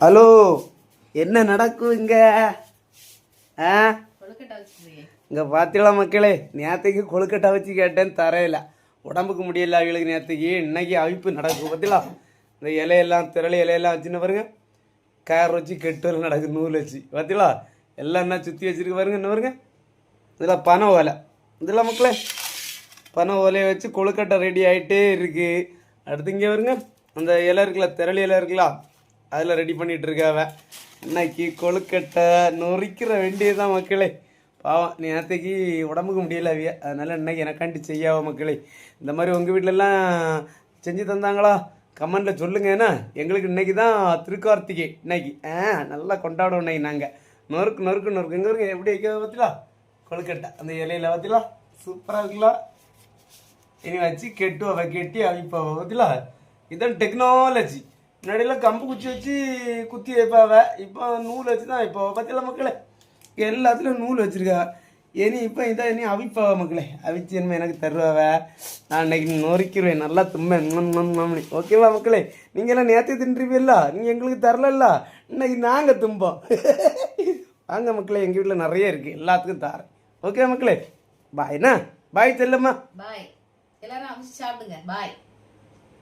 Hello என்ன நடக்கும் இங்கே? ஆ? இங்கே பார்த்தீங்களா மக்களே நேற்றுக்கு கொழுக்கட்டை வச்சு கேட்டேன்னு தரையில. உடம்புக்கு முடியல அவங்களுக்கு நேற்றுக்கு இன்னைக்கு அவிப்பு நடக்கும் பார்த்தீங்களா இந்த இலையெல்லாம் திரளி இலையெல்லாம் வச்சுன்னு பாருங்க. கயர் வச்சு கெட்டு நடக்குது நூல் வச்சு. பார்த்தீங்களா எல்லாம் என்ன சுற்றி வச்சுருக்கு பாருங்க என்ன பாருங்க. இதில் பனை ஓலை. இதில் மக்களே பனை ஓலையை வச்சு கொழுக்கட்டை ரெடி ஆகிட்டே இருக்குது அடுத்து இங்கே வருங்க அந்த இலை இருக்குல்ல திரளி இலை இருக்குல்ல அதில் ரெடி பண்ணிகிட்டு இருக்காவ இன்னைக்கு கொழுக்கட்டை நொறிக்கிற வேண்டியதுதான் மக்களே. பாவம் நேரத்துக்கு உடம்புக்கு முடியல அவிய. அதனால் இன்னைக்கு எனக்காண்டி செய்யாவ மக்களே. இந்த மாதிரி உங்கள் வீட்டிலலாம் செஞ்சு தந்தாங்களா? கமெண்டில் சொல்லுங்க ஏன்னா எங்களுக்கு இன்னைக்கு தான் திருக்கார்த்திகை இன்னைக்கு. ஆ நல்லா கொண்டாடுவோம் இன்னைக்கு நாங்கள் நொறுக்கு நொறுக்கு நொறுக்கு. எங்கே இருக்கு எப்படி வைக்க பார்த்தீங்களா கொழுக்கட்டை. அந்த இலையில பார்த்தீங்களா சூப்பராக இருக்குல்ல? இனி வச்சு கெட்டுவ கெட்டி அவிப்பாவ பார்த்தீங்களா இதான் டெக்னாலஜி முன்னாடியெல்லாம் கம்பு குச்சி வச்சு குத்தி வைப்பாவ இப்போ நூல் வச்சு தான் இப்போ பார்த்தீங்களா மக்களே எல்லாத்துலேயும் நூல் வச்சுருக்கா. இனி இப்போ இதான் இனி அவிப்பாவ மக்களே. அவிச்சு என்ன எனக்கு தருவாவ. நான் இன்னைக்கு நொறுக்கிடுவேன் நல்லா தும்மேன் ஓகேவா மக்களே? நீங்கள் எல்லாம் நேற்று தின்றுவீல்ல நீங்கள் எங்களுக்கு தரலல்ல? இன்னைக்கு நாங்கள் தும்போம். வாங்க மக்களே எங்கள் வீட்டில் நிறைய இருக்குது எல்லாத்துக்கும் தாரேன். ஓகே மக்களே? பாய்ண்ணா பாய் செல்லம்மா. பாய் எல்லாரும் சாப்பிடுங்க. பாய்